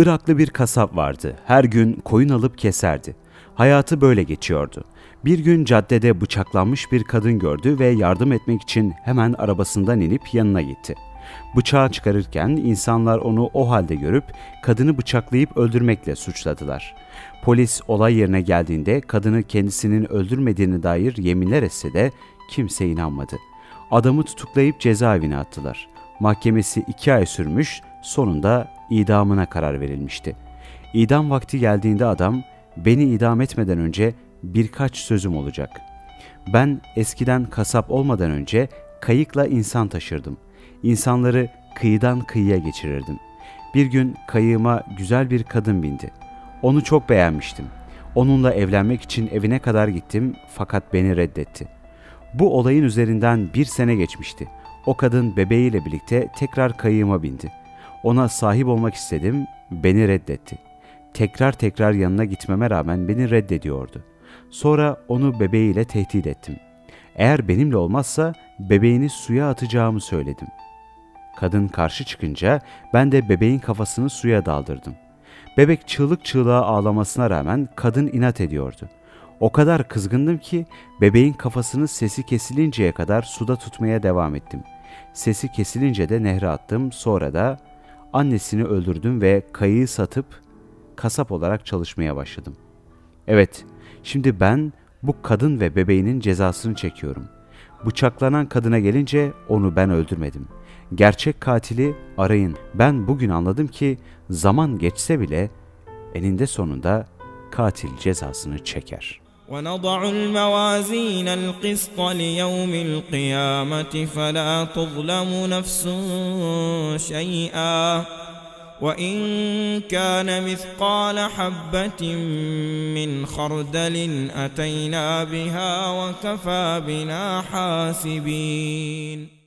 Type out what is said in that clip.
Iraklı bir kasap vardı. Her gün koyun alıp keserdi. Hayatı böyle geçiyordu. Bir gün caddede bıçaklanmış bir kadın gördü ve yardım etmek için hemen arabasından inip yanına gitti. Bıçağı çıkarırken insanlar onu o halde görüp kadını bıçaklayıp öldürmekle suçladılar. Polis olay yerine geldiğinde kadını kendisinin öldürmediğine dair yeminler etse de kimse inanmadı. Adamı tutuklayıp cezaevine attılar. Mahkemesi iki ay sürmüş, sonunda idamına karar verilmişti. İdam vakti geldiğinde adam, beni idam etmeden önce birkaç sözüm olacak. Ben eskiden kasap olmadan önce kayıkla insan taşırdım. İnsanları kıyıdan kıyıya geçirirdim. Bir gün kayığıma güzel bir kadın bindi. Onu çok beğenmiştim. Onunla evlenmek için evine kadar gittim fakat beni reddetti. Bu olayın üzerinden bir sene geçmişti. O kadın bebeğiyle birlikte tekrar kayığıma bindi. Ona sahip olmak istedim, beni reddetti. Tekrar tekrar yanına gitmeme rağmen beni reddediyordu. Sonra onu bebeğiyle tehdit ettim. Eğer benimle olmazsa bebeğini suya atacağımı söyledim. Kadın karşı çıkınca ben de bebeğin kafasını suya daldırdım. Bebek çığlık çığlığa ağlamasına rağmen kadın inat ediyordu. O kadar kızgındım ki bebeğin kafasını sesi kesilinceye kadar suda tutmaya devam ettim. Sesi kesilince de nehre attım. Sonra da annesini öldürdüm ve kayığı satıp kasap olarak çalışmaya başladım. Evet, şimdi ben bu kadın ve bebeğinin cezasını çekiyorum. Bıçaklanan kadına gelince onu ben öldürmedim. Gerçek katili arayın. Ben bugün anladım ki zaman geçse bile eninde sonunda katil cezasını çeker. ونضع الموازين القسط ليوم القيامة فلا تظلم نفس شيئا وإن كان مثقال حبة من خردل أتينا بها وكفى بنا حاسبين